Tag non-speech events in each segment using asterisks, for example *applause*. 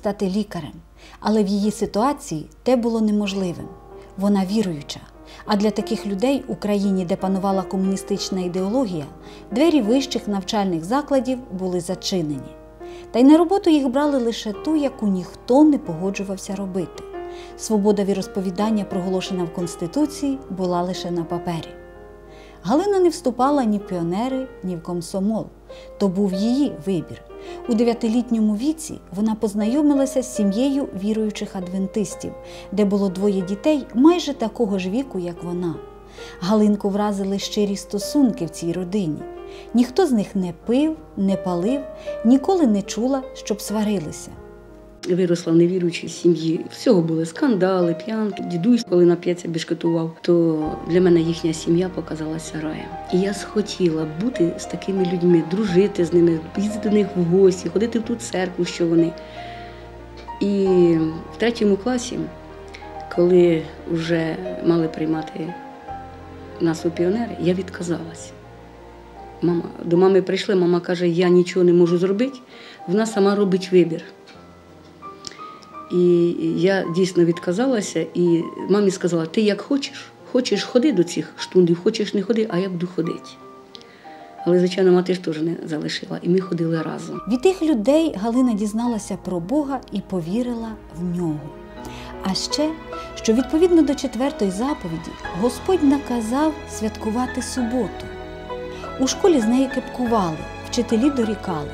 Стати лікарем, але в її ситуації те було неможливим. Вона віруюча. А для таких людей у країні, де панувала комуністична ідеологія, двері вищих навчальних закладів були зачинені. Та й на роботу їх брали лише ту, яку ніхто не погоджувався робити. Свобода віросповідання, проголошена в Конституції, була лише на папері. Галина не вступала ні в піонери, ні в комсомол. То був її вибір. У дев'ятилітньому віці вона познайомилася з сім'єю віруючих адвентистів, де було двоє дітей майже такого ж віку, як вона. Галинку вразили щирі стосунки в цій родині. Ніхто з них не пив, не палив, ніколи не чула, щоб сварилися. Виросла в невіруючій сім'ї. Всього були скандали, п'янки. Дідусь, коли нап'ється, бішкетував, то для мене їхня сім'я показалася раєм. І я схотіла бути з такими людьми, дружити з ними, їздити до них в гості, ходити в ту церкву, що вони. І в третьому класі, коли вже мали приймати нас у піонери, я відказалась. Мама, до мами прийшли, мама каже, я нічого не можу зробити, вона сама робить вибір. І я дійсно відказалася, і мамі сказала: ти як хочеш, хочеш ходи до цих штундів, хочеш не ходи, а я буду ходити. Але, звичайно, мати ж теж не залишила, і ми ходили разом. Від тих людей Галина дізналася про Бога і повірила в нього. А ще, що відповідно до четвертої заповіді, Господь наказав святкувати суботу. У школі з нею кепкували, вчителі дорікали.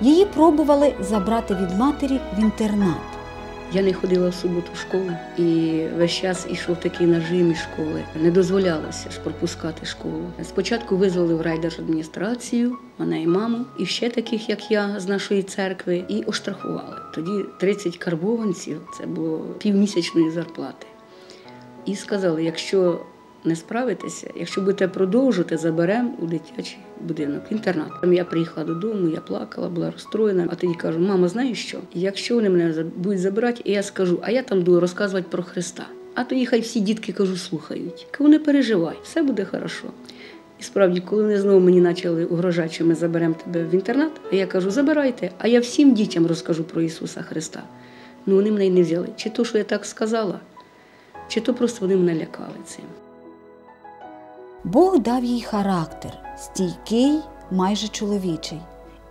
Її пробували забрати від матері в інтернат. Я не ходила в суботу в школу, і весь час ішов такий нажим із школи. Не дозволялося ж пропускати школу. Спочатку визвали в райдержадміністрацію, мене і маму, і ще таких, як я, з нашої церкви, і оштрафували. Тоді 30 карбованців це було півмісячної зарплати. І сказали: якщо не справитеся, якщо будете продовжувати, заберемо у дитячий будинок, інтернат. Там я приїхала додому, я плакала, була розстроєна. А тоді кажу, мама, знаєш що? Якщо вони мене будуть забирати, я скажу, а я там буду розказувати про Христа. А тоді хай всі дітки кажу, слухають. Кажу, не переживай, все буде хорошо. І справді, коли вони знову мені почали угрожати, що ми заберемо тебе в інтернат, я кажу, забирайте, а я всім дітям розкажу про Ісуса Христа. Ну вони мене й не взяли. Чи то, що я так сказала, чи то просто вони мене лякали цим. Бог дав їй характер, стійкий, майже чоловічий,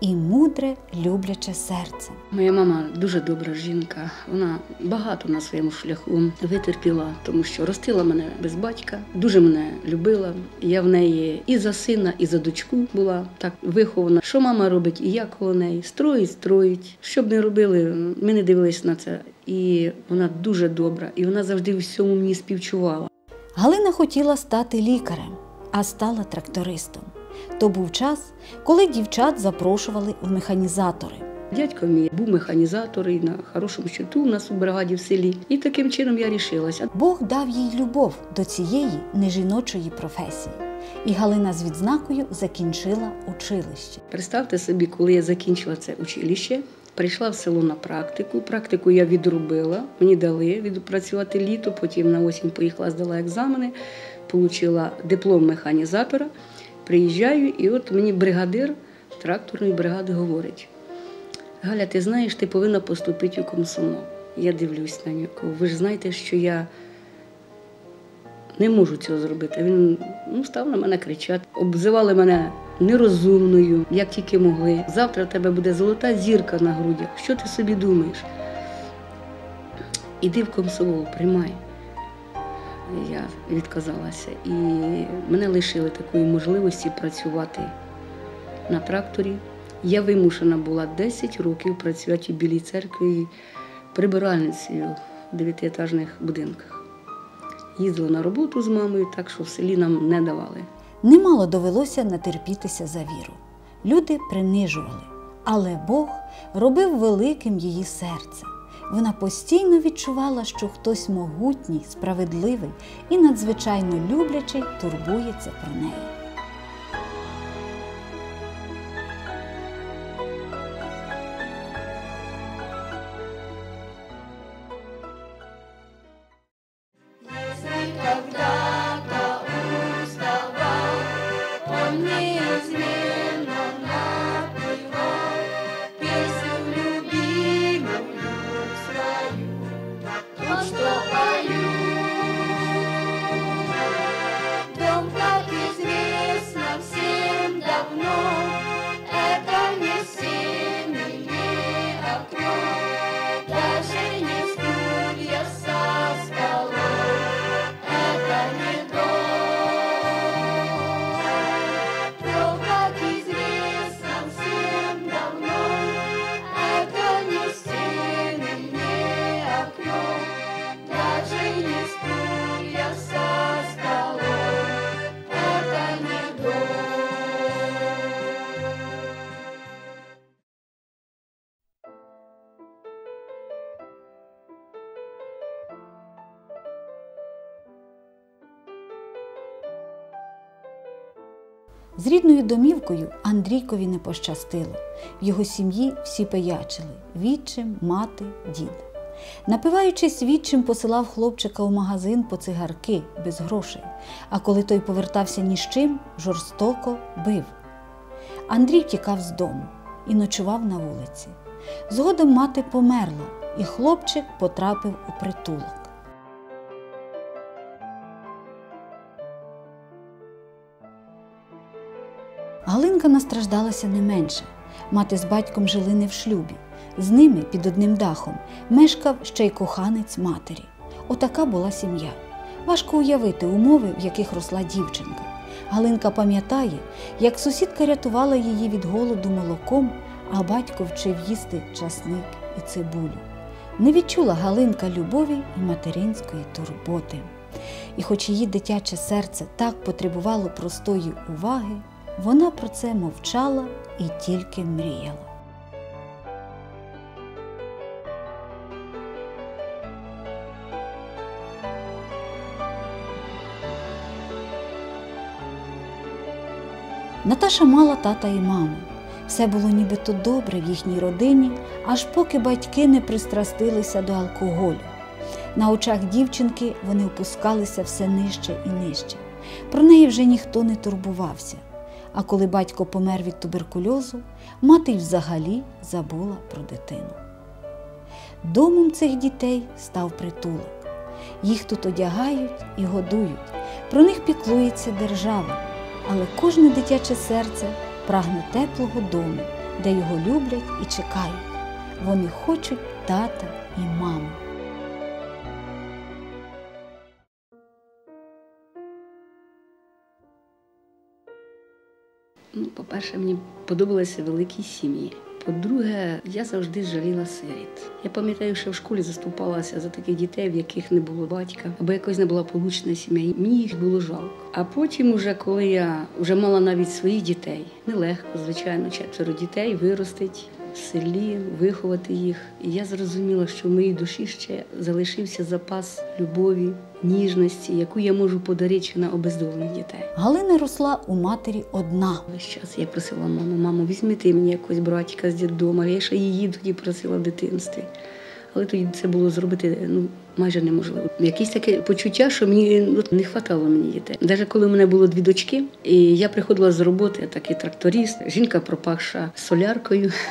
і мудре, любляче серце. Моя мама дуже добра жінка. Вона багато на своєму шляху витерпіла, тому що ростила мене без батька, дуже мене любила. Я в неї і за сина, і за дочку була так вихована. Що мама робить, і як коло неї строїть, строїть. Що б не робили, ми не дивились на це. І вона дуже добра, і вона завжди всьому мені співчувала. Галина хотіла стати лікарем, а стала трактористом. То був час, коли дівчат запрошували в механізатори. Дядько мій був механізатор і на хорошому щиту у нас у бригаді в селі. І таким чином я рішилася. Бог дав їй любов до цієї нежіночої професії. І Галина з відзнакою закінчила училище. Представте собі, коли я закінчила це училище, прийшла в село на практику. Практику я відробила, мені дали відпрацювати літо, потім на осінь поїхала, здала екзамени, отримала диплом механізатора. Приїжджаю, і от мені бригадир тракторної бригади говорить: Галя, ти знаєш, ти повинна поступити у комсомол. Я дивлюсь на нього. Ви ж знаєте, що я не можу цього зробити. Він ну, став на мене кричати, обзивали мене нерозумною, як тільки могли. Завтра в тебе буде золота зірка на грудях. Що ти собі думаєш? Іди в комсомол, приймай. Я відказалася. І мене лишили такої можливості працювати на тракторі. Я вимушена була 10 років працювати в Білій церкві прибиральницею в дев'ятиетажних будинках. Їздила на роботу з мамою, так що в селі нам не давали. Немало довелося натерпітися за віру. Люди принижували, але Бог робив великим її серце. Вона постійно відчувала, що хтось могутній, справедливий і надзвичайно люблячий турбується про неї. Рідною домівкою Андрійкові не пощастило. В його сім'ї всі пиячили відчим, мати, дід. Напиваючись відчим, посилав хлопчика у магазин по цигарки без грошей, а коли той повертався ні з чим, жорстоко бив. Андрій втікав з дому і ночував на вулиці. Згодом мати померла, і хлопчик потрапив у притулок. Галинка настраждалася не менше. Мати з батьком жили не в шлюбі. З ними під одним дахом мешкав ще й коханець матері. Отака була сім'я. Важко уявити умови, в яких росла дівчинка. Галинка пам'ятає, як сусідка рятувала її від голоду молоком, а батько вчив їсти часник і цибулю. Не відчула Галинка любові і материнської турботи. І хоч її дитяче серце так потребувало простої уваги, вона про це мовчала і тільки мріяла. Наташа мала тата і маму. Все було нібито добре в їхній родині, аж поки батьки не пристрастилися до алкоголю. На очах дівчинки вони опускалися все нижче і нижче. Про неї вже ніхто не турбувався. А коли батько помер від туберкульозу, мати й взагалі забула про дитину. Домом цих дітей став притулок. Їх тут одягають і годують, про них піклується держава, але кожне дитяче серце прагне теплого дому, де його люблять і чекають. Вони хочуть тата і маму. Ну, по-перше, мені подобалися великі сім'ї. По-друге, я завжди жаліла сиріт. Я пам'ятаю, що в школі заступалася за таких дітей, в яких не було батька, або якось не була получена сім'я. Мені їх було жалко. А потім, уже коли я вже мала навіть своїх дітей, нелегко, звичайно, четверо дітей виростить в селі, виховати їх. І я зрозуміла, що в моїй душі ще залишився запас любові, ніжності, яку я можу подарити на обездолених дітей. Галина росла у матері одна. Весь час я просила маму, мамо, візьміти мені якогось братика з дідома, Я ще її тоді просила в дитинстві. Але тоді це було зробити ну, майже неможливо. Якесь таке почуття, що мені ну, не вистачало мені дітей. Навіть коли в мене було дві дочки, і я приходила з роботи, такий тракторист, жінка пропахша соляркою. *laughs*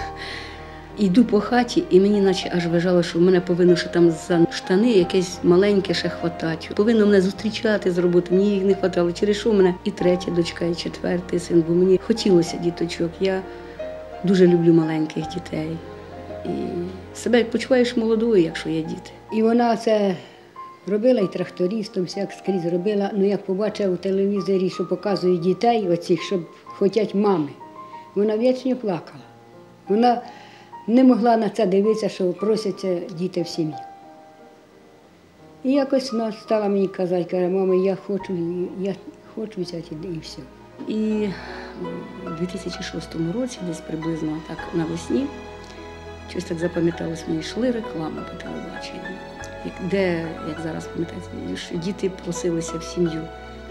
Йду по хаті, і мені наче аж вважало, що в мене повинно ще там за штани якесь маленьке ще хватати. Повинно мене зустрічати з роботи. Мені їх не хватало. Через що в мене і третя дочка, і четвертий син, бо мені хотілося діточок. Я дуже люблю маленьких дітей. І себе почуваєш молодою, якщо є діти. І вона це робила і трактористом, всяк скрізь робила. Ну як побачила у телевізорі, що показують дітей, оцих, що хочуть мами, вона вічно плакала. Вона не могла на це дивитися, що просяться діти в сім'ю. І якось вона стала мені казати, каже, мама, я хочу, я хочу взяти і все. І у 2006 році, десь приблизно так навесні, щось так запам'яталось, мені йшли реклами по телебаченню, де, як зараз пам'ятаєте, що діти просилися в сім'ю.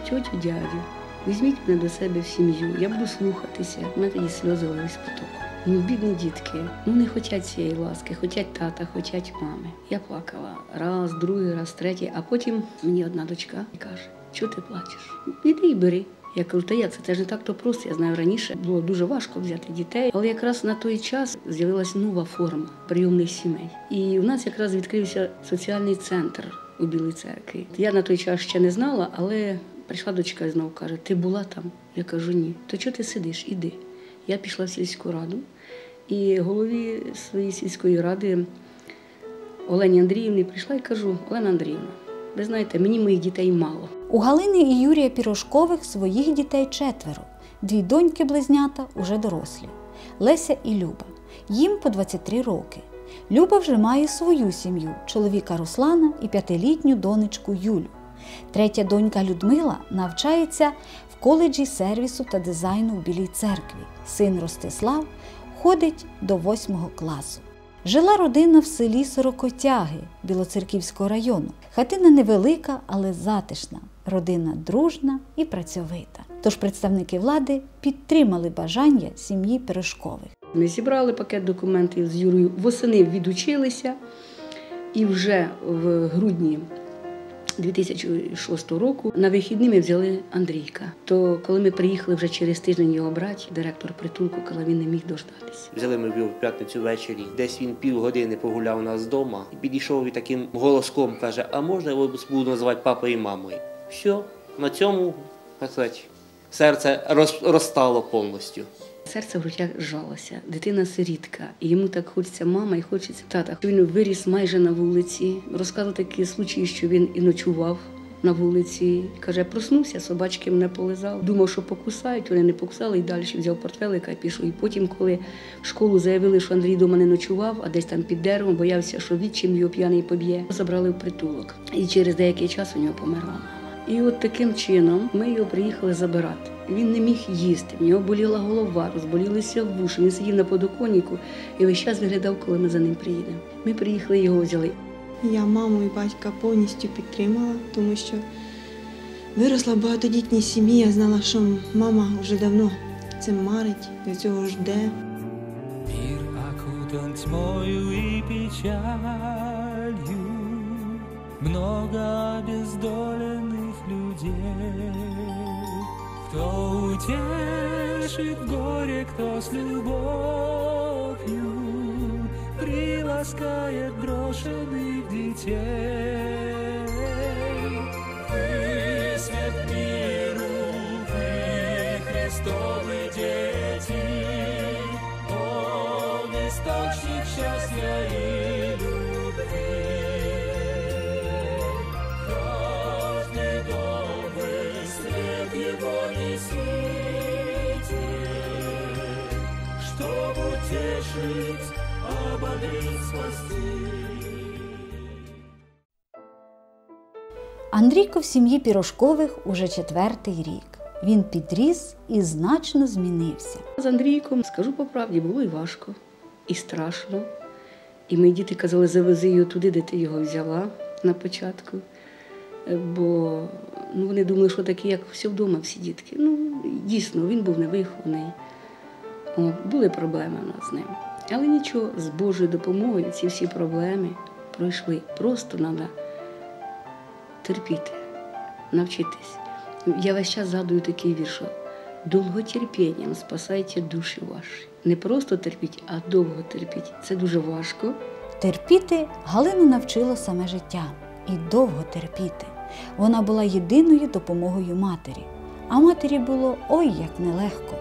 Тьотю, дядю, візьміть мене до себе в сім'ю, я буду слухатися. У мене тоді сльози лились потоком. Ну, бідні дітки, ну не хочуть цієї ласки, хочуть тата, хочуть мами. Я плакала раз, другий раз, третій, а потім мені одна дочка каже, чого ти плачеш? Іди і бери. Я кажу, та як це? Це ж не так то просто. Я знаю, раніше було дуже важко взяти дітей, але якраз на той час з'явилася нова форма прийомних сімей. І у нас якраз відкрився соціальний центр у Білій церкві. Я на той час ще не знала, але прийшла дочка і знову каже: Ти була там? Я кажу, ні. То чого ти сидиш? Іди. Я пішла в сільську раду і голові своєї сільської ради Олені Андріївні прийшла і кажу: Олена Андріївна, ви знаєте, мені моїх дітей мало. У Галини і Юрія Пірошкових своїх дітей четверо. Дві доньки-близнята уже дорослі Леся і Люба. Їм по 23 роки. Люба вже має свою сім'ю чоловіка Руслана і п'ятилітню донечку Юлю. Третя донька Людмила навчається в коледжі сервісу та дизайну в Білій церкві. Син Ростислав ходить до восьмого класу. Жила родина в селі Сорокотяги Білоцерківського району. Хатина невелика, але затишна. Родина дружна і працьовита. Тож представники влади підтримали бажання сім'ї Пирожкових. Ми зібрали пакет документів з Юрою, восени відучилися, і вже в грудні 2006 року на вихідні ми взяли Андрійка. То коли ми приїхали вже через тиждень його брати, директор притулку, коли він не міг дождатися. Взяли ми в п'ятницю ввечері. Десь він півгодини погуляв у нас вдома і підійшов і таким голоском каже: А можна я вас буду називати папою і мамою? Все, на цьому так серце роз, повністю. Серце в грудях жалося. Дитина сирітка, і йому так хочеться мама і хочеться тата. Він виріс майже на вулиці. Розказував такі случаї, що він і ночував на вулиці. Каже, проснувся, собачки мене полизав. Думав, що покусають, вони не покусали і далі взяв портфелика і пішов. І потім, коли в школу заявили, що Андрій дома не ночував, а десь там під деревом, боявся, що відчим його п'яний поб'є. Забрали в притулок. І через деякий час у нього померла мама. І от таким чином ми його приїхали забирати. Він не міг їсти, в нього боліла голова, розболілися вуші. Він сидів на подоконнику і весь час виглядав, коли ми за ним приїдемо. Ми приїхали його взяли. Я маму і батька повністю підтримала, тому що виросла в багатодітній сім'ї. Я знала, що мама вже давно цим марить, до цього жде. Мир окутан тьмою и печалью, Много обездоленных людей. Кто утешит горе, кто с любовью Приласкает брошенных детей. Утешить, ободрить, спасти. Андрійко в сім'ї Пірожкових уже четвертий рік. Він підріс і значно змінився. З Андрійком, скажу по правді, було і важко, і страшно. І мої діти казали, завези його туди, де ти його взяла на початку. Е, Бо ну, вони думали, що такі, як всі вдома, всі дітки. Ну, дійсно, він був невихований. Були проблеми в нас з ним. Але нічого, з Божою допомогою ці всі проблеми пройшли. Просто треба терпіти, навчитись. Я весь час згадую такий вірш. Довготерпінням спасайте душі ваші. Не просто терпіть, а довго терпіть. Це дуже важко. Терпіти Галину навчило саме життя і довго терпіти. Вона була єдиною допомогою матері. А матері було ой як нелегко.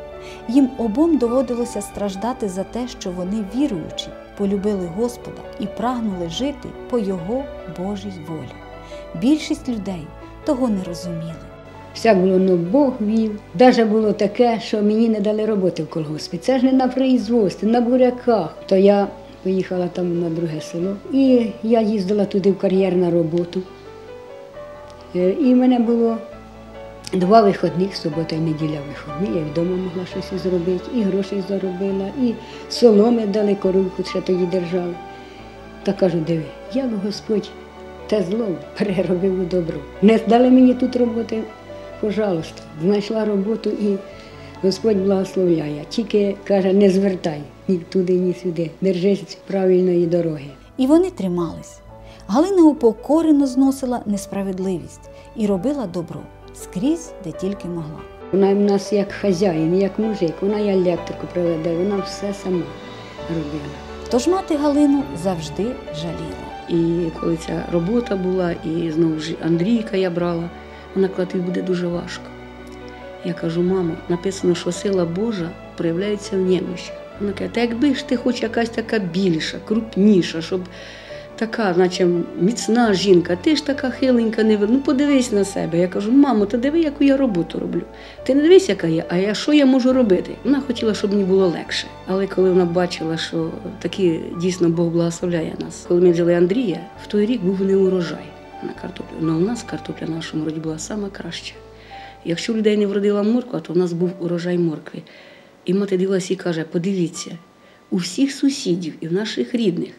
Їм обом доводилося страждати за те, що вони віруючі, полюбили Господа і прагнули жити по Його Божій волі. Більшість людей того не розуміли. Все було, ну Бог вів. Даже було таке, що мені не дали роботи в колгоспі. Це ж не на производстві, на буряках. То я поїхала там на друге село. І я їздила туди в кар'єр на роботу. Е, І мене було два виходних, субота і неділя виходні. Я вдома могла щось зробити, і грошей заробила, і соломи дали коровку, ще тоді держали. Та кажу, диви, як Господь те зло переробив у добро. Не дали мені тут роботи, пожалуйста, знайшла роботу і Господь благословляє. Тільки каже, не звертай ні туди, ні сюди. Держись правильної дороги. І вони тримались. Галина упокорено зносила несправедливість і робила добро скрізь, де тільки могла. Вона в нас як хазяїн, як мужик, вона і електрику приведе, вона все сама робила. Тож мати Галину завжди жаліла. І коли ця робота була, і знову ж Андрійка я брала, вона казала, тобі буде дуже важко. Я кажу, мамо, написано, що сила Божа проявляється в немощі. Вона каже, та якби ж ти хоч якась така більша, крупніша, щоб така, наче міцна жінка, ти ж така хиленька, не ну подивись на себе. Я кажу, мамо, та диви, яку я роботу роблю. Ти не дивись, яка я, а я що я можу робити? Вона хотіла, щоб мені було легше. Але коли вона бачила, що такі дійсно Бог благословляє нас. Коли ми взяли Андрія, в той рік був не урожай на картоплю. Ну, у нас картопля в нашому роді була сама краща. Якщо людей не вродила морква, то в нас був урожай моркви. І мати дивилася і каже: подивіться, у всіх сусідів і в наших рідних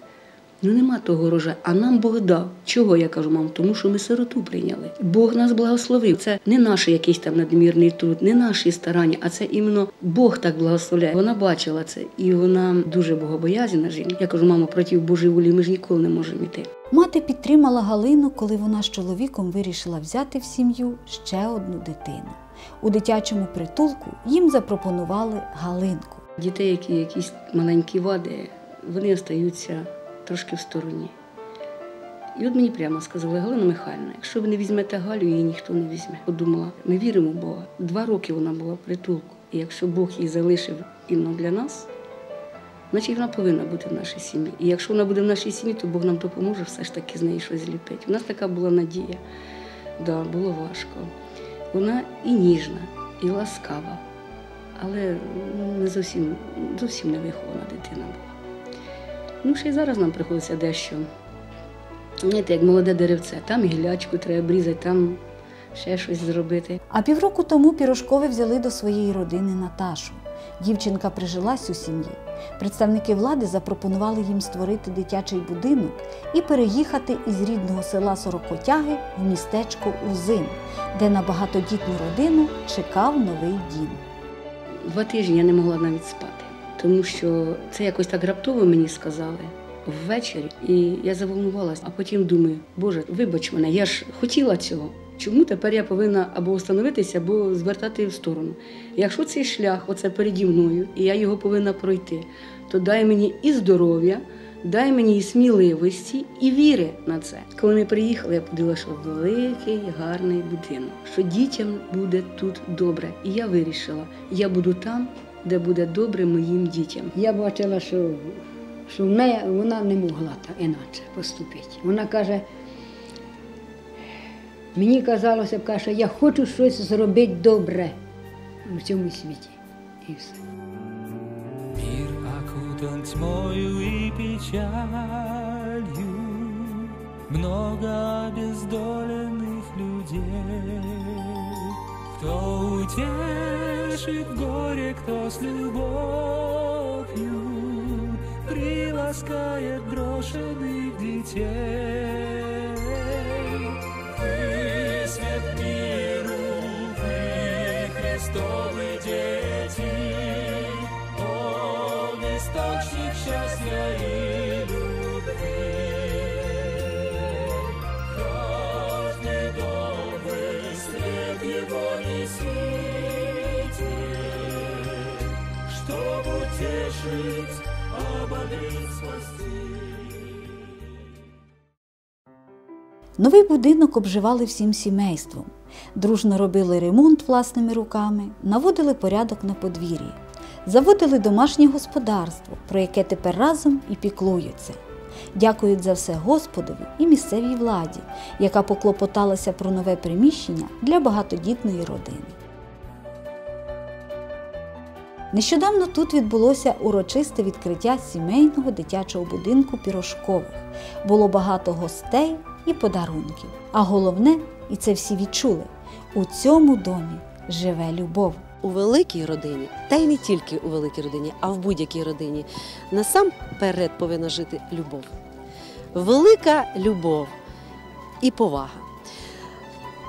Ну нема того рожа, а нам Бог дав. Чого я кажу, мам? Тому що ми сироту прийняли. Бог нас благословив. Це не наш якийсь там надмірний труд, не наші старання, а це іменно Бог так благословляє. Вона бачила це, і вона дуже богобоязна жінка. Я кажу, мамо, проти Божої волі ми ж ніколи не можемо йти. Мати підтримала Галину, коли вона з чоловіком вирішила взяти в сім'ю ще одну дитину. У дитячому притулку їм запропонували Галинку. Дітей, які якісь маленькі вади, вони остаються трошки в стороні. І от мені прямо сказали, Галина Михайлівна, якщо ви не візьмете Галю, її ніхто не візьме. Подумала, ми віримо в Бога. Два роки вона була в притулку. І якщо Бог її залишив іменно для нас, значить вона повинна бути в нашій сім'ї. І якщо вона буде в нашій сім'ї, то Бог нам допоможе все ж таки з неї щось зліпити. У нас така була надія. Да, було важко. Вона і ніжна, і ласкава, але не зовсім, зовсім не вихована дитина була. Ну, ще й зараз нам приходиться дещо. Знаєте, як молоде деревце, там гілячку треба обрізати, там ще щось зробити. А півроку тому Пірожкови взяли до своєї родини Наташу. Дівчинка прижилась у сім'ї. Представники влади запропонували їм створити дитячий будинок і переїхати із рідного села Сорокотяги в містечко Узин, де на багатодітну родину чекав новий дім. Два тижні я не могла навіть спати, тому що це якось так раптово мені сказали ввечері, і я заволнувалася. А потім думаю, Боже, вибач мене, я ж хотіла цього. Чому тепер я повинна або остановитися, або звертати в сторону? Якщо цей шлях, оце переді мною, і я його повинна пройти, то дай мені і здоров'я, дай мені і сміливості, і віри на це. Коли ми приїхали, я подивилася, що великий гарний будинок, що дітям буде тут добре. І я вирішила, я буду там, де буде добре моїм дітям. Я бачила, що, що в неї вона не могла так іначе поступити. Вона каже, мені казалося, каже, я хочу щось зробити добре в цьому світі. І все. Мир окутан тьмою и печалью, Много обездоленных людей. Кто утешит горе, кто с любовью Приласкает брошенных детей. Новий будинок обживали всім сімейством, дружно робили ремонт власними руками, наводили порядок на подвір'ї, заводили домашнє господарство, про яке тепер разом і піклуються. Дякують за все Господові і місцевій владі, яка поклопоталася про нове приміщення для багатодітної родини. Нещодавно тут відбулося урочисте відкриття сімейного дитячого будинку Пірошкових. Було багато гостей і подарунків. А головне, і це всі відчули, у цьому домі живе любов. у великій родині, та й не тільки у великій родині, а в будь-якій родині, насамперед повинна жити любов. Велика любов і повага.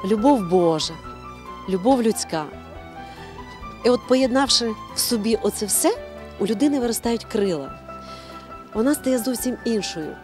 Любов Божа, любов людська. І от поєднавши в собі оце все, у людини виростають крила. Вона стає зовсім іншою.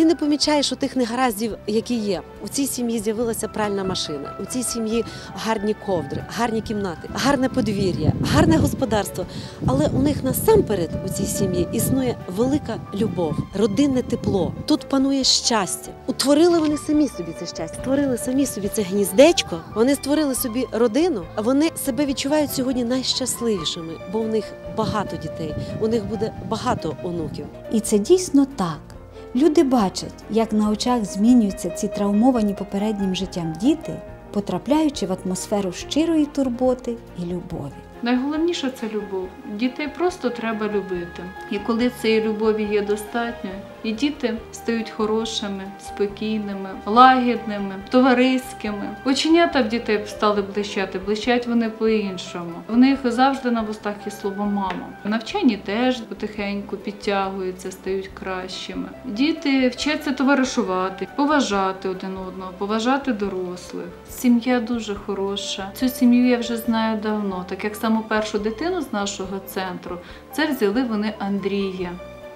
Ти не помічаєш у тих негараздів, які є. У цій сім'ї з'явилася пральна машина, у цій сім'ї гарні ковдри, гарні кімнати, гарне подвір'я, гарне господарство. Але у них насамперед у цій сім'ї існує велика любов, родинне тепло. Тут панує щастя. Утворили вони самі собі це щастя, створили самі собі це гніздечко. Вони створили собі родину, а вони себе відчувають сьогодні найщасливішими, бо у них багато дітей, у них буде багато онуків. І це дійсно так. Люди бачать, як на очах змінюються ці травмовані попереднім життям діти, потрапляючи в атмосферу щирої турботи і любові. Найголовніше це любов. Дітей просто треба любити. І коли цієї любові є достатньо, і діти стають хорошими, спокійними, лагідними, товариськими. Оченята в дітей стали блищати, блищать вони по-іншому. В них завжди на вустах є слово мама. В навчанні теж потихеньку підтягуються, стають кращими. Діти вчаться товаришувати, поважати один одного, поважати дорослих. Сім'я дуже хороша. Цю сім'ю я вже знаю давно, так як саму першу дитину з нашого центру це взяли вони Андрія.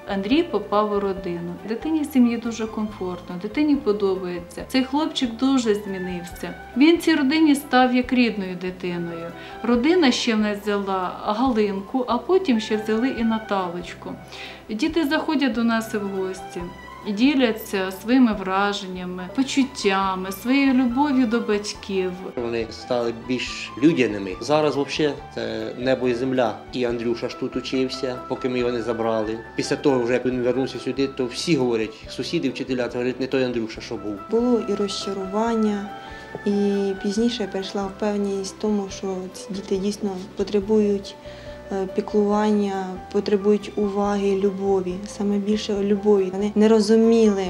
Андрій попав у родину. Дитині в сім'ї дуже комфортно, дитині подобається. Цей хлопчик дуже змінився. Він цій родині став як рідною дитиною. Родина ще в нас взяла Галинку, а потім ще взяли і Наталочку. Діти заходять до нас в гості. І діляться своїми враженнями, почуттями, своєю любов'ю до батьків. Вони стали більш людяними. Зараз взагалі це небо і земля. І Андрюша ж тут учився, поки ми його не забрали. Після того, вже як він вернувся сюди, то всі говорять, сусіди, вчителя, це говорять, не той Андрюша, що був. Було і розчарування, і пізніше я прийшла впевненість в тому, що ці діти дійсно потребують піклування, потребують уваги, любові, саме більше любові. Вони не розуміли.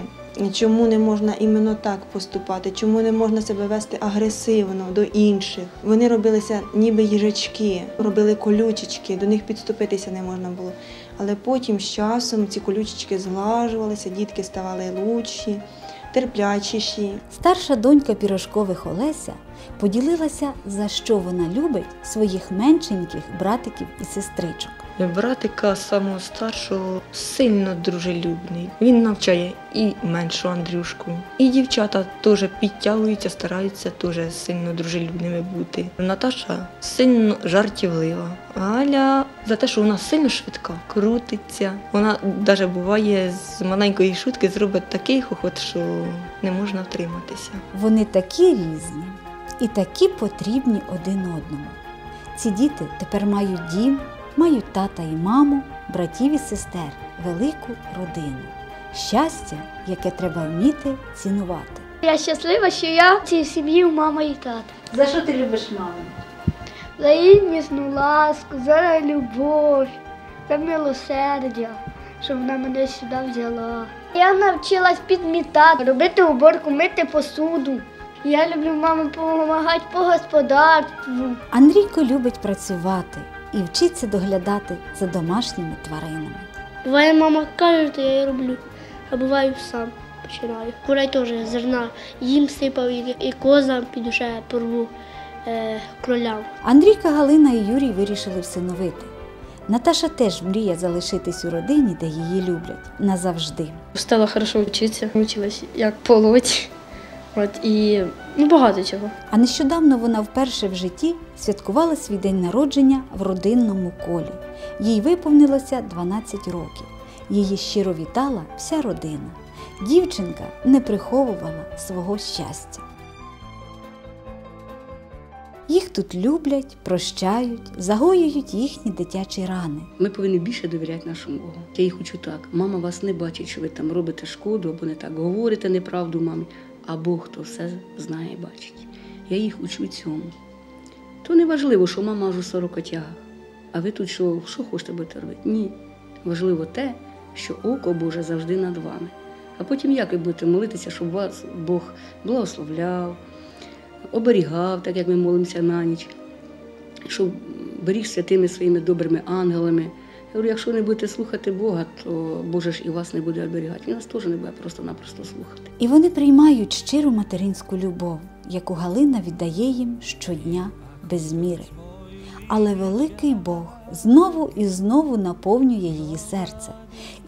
Чому не можна іменно так поступати? Чому не можна себе вести агресивно до інших? Вони робилися ніби їжачки, робили колючечки, до них підступитися не можна було. Але потім з часом ці колючечки зглажувалися, дітки ставали лучші, терплячіші. Старша донька пірожкових Олеся поділилася, за що вона любить своїх меншеньких братиків і сестричок. Братика самого старшого сильно дружелюбний. Він навчає і меншу Андрюшку. І дівчата теж підтягуються, стараються теж сильно дружелюбними бути. Наташа сильно жартівлива. А Аля за те, що вона сильно швидка, крутиться. Вона навіть буває з маленької шутки зробить такий хохот, що не можна втриматися. Вони такі різні і такі потрібні один одному. Ці діти тепер мають дім, мають тата і маму, братів і сестер, велику родину. Щастя, яке треба вміти цінувати. Я щаслива, що я в цій сім'ї мама і тата. За що ти любиш маму? За її міцну ласку, за любов, за милосердя, що вона мене сюди взяла. Я навчилась підмітати, робити уборку, мити посуду. Я люблю мамі допомагати по господарству. Андрійко любить працювати і вчиться доглядати за домашніми тваринами. Буває, мама каже, то я її роблю, а буває сам починаю. Курей теж зерна їм сипав і, і козам піду ще порву е, кролям. Андрійка, Галина і Юрій вирішили всиновити. Наташа теж мріє залишитись у родині, де її люблять назавжди. Стала хорошо вчитися, вчилась як полоть. От і ну, багато чого. А нещодавно вона вперше в житті святкувала свій день народження в родинному колі. Їй виповнилося 12 років. Її щиро вітала вся родина. Дівчинка не приховувала свого щастя. Їх тут люблять, прощають, загоюють їхні дитячі рани. Ми повинні більше довіряти нашому Богу. Я їх учу так. Мама вас не бачить, що ви там робите шкоду або не так говорите неправду мамі, а Бог то все знає і бачить. Я їх учу цьому. То не важливо, що мама у 40 тягах. А ви тут що, що хочете будете робити? Ні. Важливо те, що око Боже завжди над вами. А потім як ви будете молитися, щоб вас Бог благословляв, оберігав, так як ми молимося на ніч, щоб беріг святими своїми добрими ангелами. Я говорю, якщо не будете слухати Бога, то Боже ж і вас не буде оберігати. Він вас теж не буде просто-напросто слухати. І вони приймають щиру материнську любов, яку Галина віддає їм щодня без міри. Але великий Бог знову і знову наповнює її серце,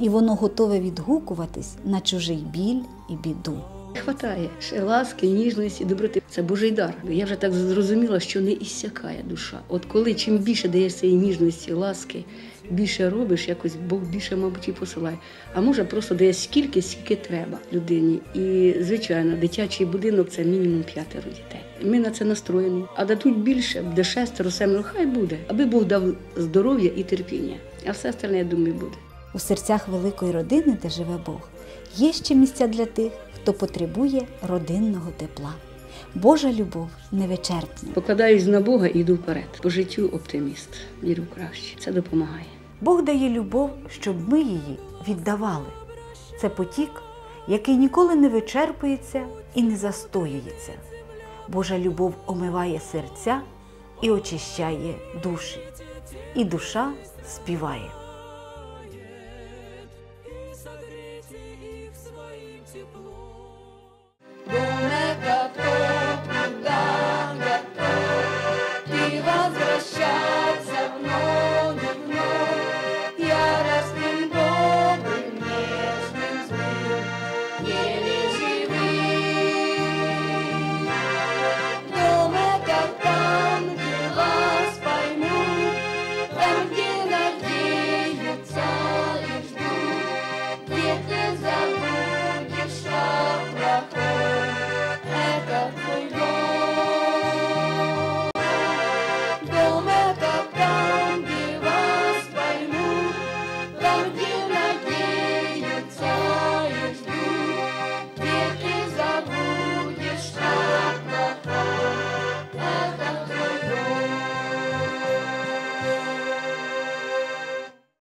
і воно готове відгукуватись на чужий біль і біду. Не хватає ще ласки, ніжності, доброти. Це Божий дар. Я вже так зрозуміла, що не іссякає душа. От коли чим більше даєш цієї ніжності, ласки, більше робиш, якось Бог більше, мабуть, і посилає. А може просто дає скільки, скільки треба людині. І, звичайно, дитячий будинок це мінімум п'ятеро дітей. Ми на це настроєні. А дадуть більше, буде шестеро, семеро, хай буде, аби Бог дав здоров'я і терпіння. А все остальне, я думаю, буде. У серцях великої родини, де живе Бог, є ще місця для тих, хто потребує родинного тепла. Божа любов невичерпна. Покладаюсь на Бога і йду вперед. По життю оптиміст. Вірю краще. Це допомагає. Бог дає любов, щоб ми її віддавали. Це потік, який ніколи не вичерпується і не застоюється. Божа любов омиває серця і очищає душі, і душа співає. Думне,